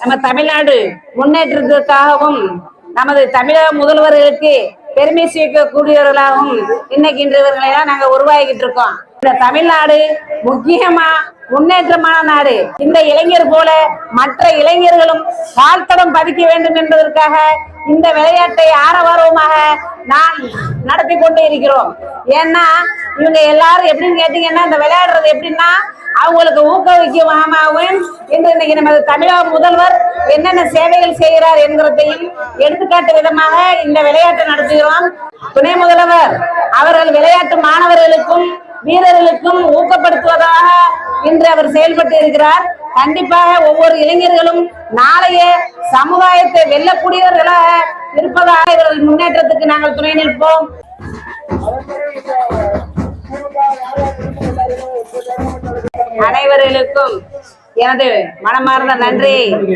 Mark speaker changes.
Speaker 1: நம்ம தமிழ்நாடு முன்னேற்றத்திற்காகவும் நமது தமிழக முதல்வர்களுக்கு பெருமை சேர்க்கக்கூடியவர்களாகவும் இன்னைக்கு இன்றவர்களை தான் நாங்க உருவாகிட்டு இருக்கோம். இந்த தமிழ்நாடு முக்கியமா முன்னேற்றமான நாடு. இந்த இளைஞர் போல மற்ற இளைஞர்களும் வாழ்த்தடம் பதிக்க வேண்டும் என்பதற்காக இந்த விளையாட்டை ஆரவாரமாக நான் நடத்தி கொண்டு இருக்கிறோம். ஏன்னா இவங்க எல்லாரும் எப்படின்னு கேட்டீங்கன்னா இந்த விளையாடுறது எப்படின்னா அவங்களுக்கு ஊக்குவிக்கமாகவும் என்று இன்னைக்கு நமது தமிழக முதல்வர் என்னென்ன சேவைகள் செய்கிறார் என்கிறதையும் எடுத்துக்காட்டு விதமாக இந்த விளையாட்டை நடத்துகிறோம். துணை முதல்வர் அவர்கள் விளையாட்டு மாணவர்களுக்கும் வீரர்களுக்கும் ஊக்கப்படுத்துவதாக இன்று அவர் செயல்பட்டு இருக்கிறார். கண்டிப்பாக ஒவ்வொரு இளைஞர்களும் நாளைய சமுதாயத்தை வெல்லக்கூடியவர்களாக இருப்பதாக இவர்கள் முன்னேற்றத்துக்கு நாங்கள் துணை நிற்போம். அனைவர்களுக்கும் எனது மனமார்ந்த நன்றி.